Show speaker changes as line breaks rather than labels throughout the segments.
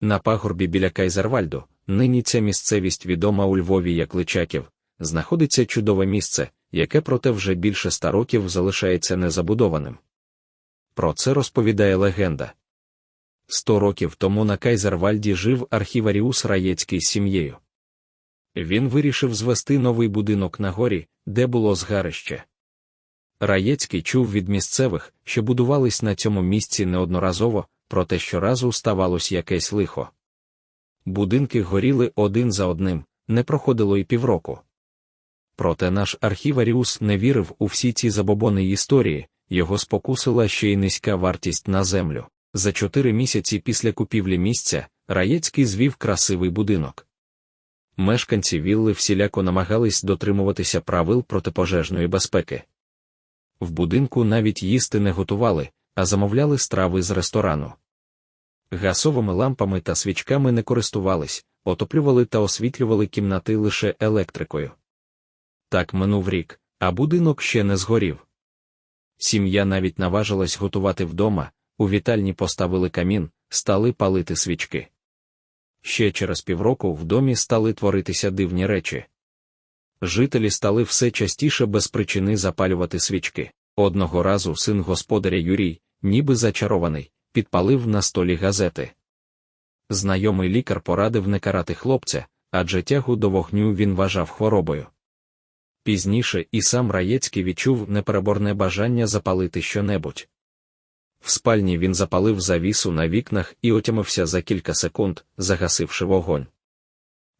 На пагорбі біля Кайзервальду, нині ця місцевість відома у Львові як Личаків, знаходиться чудове місце, яке проте вже більше ста років залишається незабудованим. Про це розповідає легенда. Сто років тому на Кайзервальді жив архіваріус Раєцький з сім'єю. Він вирішив звести новий будинок на горі, де було згарище. Раєцький чув від місцевих, що будувались на цьому місці неодноразово, проте щоразу ставалось якесь лихо. Будинки горіли один за одним, не проходило й півроку. Проте наш архіваріус не вірив у всі ці забобони історії, його спокусила ще й низька вартість на землю. За чотири місяці після купівлі місця Раєцький звів красивий будинок. Мешканці вілли всіляко намагались дотримуватися правил протипожежної безпеки. В будинку навіть їсти не готували, а замовляли страви з ресторану. Гасовими лампами та свічками не користувались, отоплювали та освітлювали кімнати лише електрикою. Так минув рік, а будинок ще не згорів. Сім'я навіть наважилась готувати вдома, у вітальні поставили камін, стали палити свічки. Ще через півроку в домі стали творитися дивні речі. Жителі стали все частіше без причини запалювати свічки. Одного разу син господаря Юрій, ніби зачарований, підпалив на столі газети. Знайомий лікар порадив не карати хлопця, адже тягу до вогню він вважав хворобою. Пізніше і сам Раєцький відчув непереборне бажання запалити щонебудь. В спальні він запалив завісу на вікнах і отямився за кілька секунд, загасивши вогонь.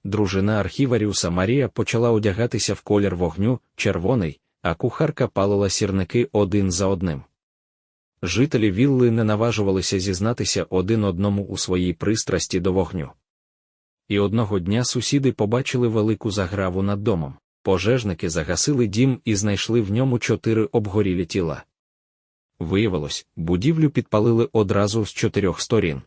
Дружина архіваріуса Марія почала одягатися в колір вогню, червоний, а кухарка палила сірники один за одним. Жителі вілли не наважувалися зізнатися один одному у своїй пристрасті до вогню. І одного дня сусіди побачили велику заграву над домом. Пожежники загасили дім і знайшли в ньому чотири обгорілі тіла. Виявилось, будівлю підпалили одразу з чотирьох сторін.